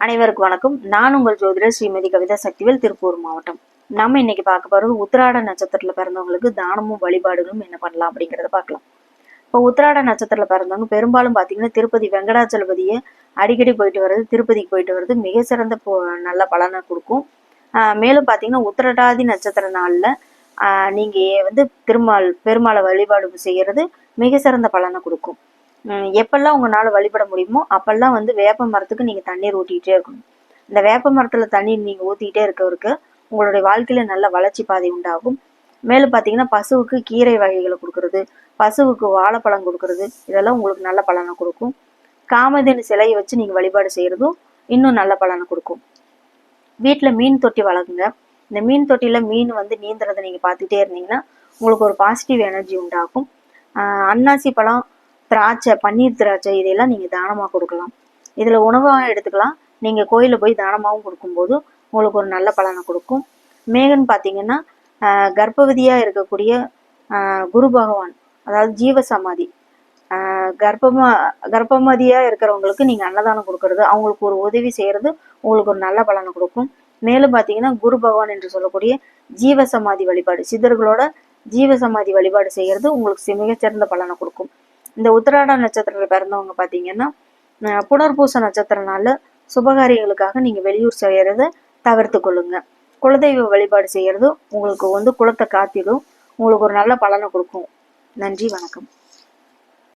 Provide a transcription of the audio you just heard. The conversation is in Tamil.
அனைவருக்கும் வணக்கம். நான் உங்கள் ஜோதிடர் ஸ்ரீமதி கவிதா சக்திவேல் திருப்பூர் மாவட்டம். நம்ம இன்னைக்கு பார்க்க போறது உத்திராட நட்சத்திரத்துல பிறந்தவங்களுக்கு தானமும் வழிபாடுகளும் என்ன பண்ணலாம் அப்படிங்கறத பார்க்கலாம். இப்போ உத்திராட நட்சத்திரத்துல பிறந்தவங்க பெரும்பாலும் பார்த்தீங்கன்னா திருப்பதி வெங்கடாச்சலபதியை அடிக்கடி போயிட்டு வர்றது திருப்பதிக்கு போயிட்டு வர்றது மிக சிறந்த நல்ல பலனை கொடுக்கும். ஆஹ் மேலும் பார்த்தீங்கன்னா உத்திரடாதி நட்சத்திர நாள்ல ஆஹ் நீங்க வந்து திருமால் பெருமாளை வழிபாடு செய்யறது மிக சிறந்த பலனை கொடுக்கும். எப்பெல்லாம் உங்களால் வழிபட முடியுமோ அப்பெல்லாம் வந்து வேப்ப மரத்துக்கு நீங்கள் தண்ணீர் ஊற்றிக்கிட்டே இருக்கணும். இந்த வேப்ப மரத்தில் தண்ணீர் நீங்கள் ஊற்றிக்கிட்டே இருக்கவருக்கு உங்களுடைய வாழ்க்கையில் நல்ல வளர்ச்சி பாதை உண்டாகும். மேலும் பார்த்தீங்கன்னா பசுவுக்கு கீரை வகைகளை கொடுக்கறது பசுவுக்கு வாழைப்பழம் கொடுக்கறது இதெல்லாம் உங்களுக்கு நல்ல பலனை கொடுக்கும். காமதேனு சிலையை வச்சு நீங்கள் வழிபாடு செய்கிறதும் இன்னும் நல்ல பலனை கொடுக்கும். வீட்டில் மீன் தொட்டி வளர்க்குங்க இந்த மீன் தொட்டியில் மீன் வந்து நீந்துறதை நீங்கள் பார்த்துக்கிட்டே இருந்தீங்கன்னா உங்களுக்கு ஒரு பாசிட்டிவ் எனர்ஜி உண்டாகும். அன்னாசி பழம் திராட்சை பன்னீர் திராட்சை இதையெல்லாம் நீங்கள் தானமாக கொடுக்கலாம். இதில் உணவாக எடுத்துக்கலாம். நீங்கள் கோயிலில் போய் தானமாகவும் கொடுக்கும்போது உங்களுக்கு ஒரு நல்ல பலனை கொடுக்கும். மேகன் பார்த்தீங்கன்னா கர்ப்பவதியாக இருக்கக்கூடிய குரு பகவான் அதாவது ஜீவ சமாதி கர்ப்பமா கர்ப்பமதியாக இருக்கிறவங்களுக்கு நீங்கள் அன்னதானம் கொடுக்கறது அவங்களுக்கு ஒரு உதவி செய்கிறது உங்களுக்கு ஒரு நல்ல பலனை கொடுக்கும். மேலும் பார்த்தீங்கன்னா குரு பகவான் என்று சொல்லக்கூடிய ஜீவ சமாதி வழிபாடு சித்தர்களோட ஜீவ சமாதி வழிபாடு செய்கிறது உங்களுக்கு மிகச்சிறந்த பலனை கொடுக்கும். இந்த உத்திராட நட்சத்திரத்தில் பிறந்தவங்க பார்த்தீங்கன்னா அஹ் புனர்பூச நட்சத்திரனால சுபகாரியங்களுக்காக நீங்க வெளியூர் செய்கிறத தவிர்த்து கொள்ளுங்க. குலதெய்வ வழிபாடு செய்யறது உங்களுக்கு வந்து குலத்தை காத்திடும். உங்களுக்கு ஒரு நல்ல பலனை கொடுக்கும். நன்றி வணக்கம்.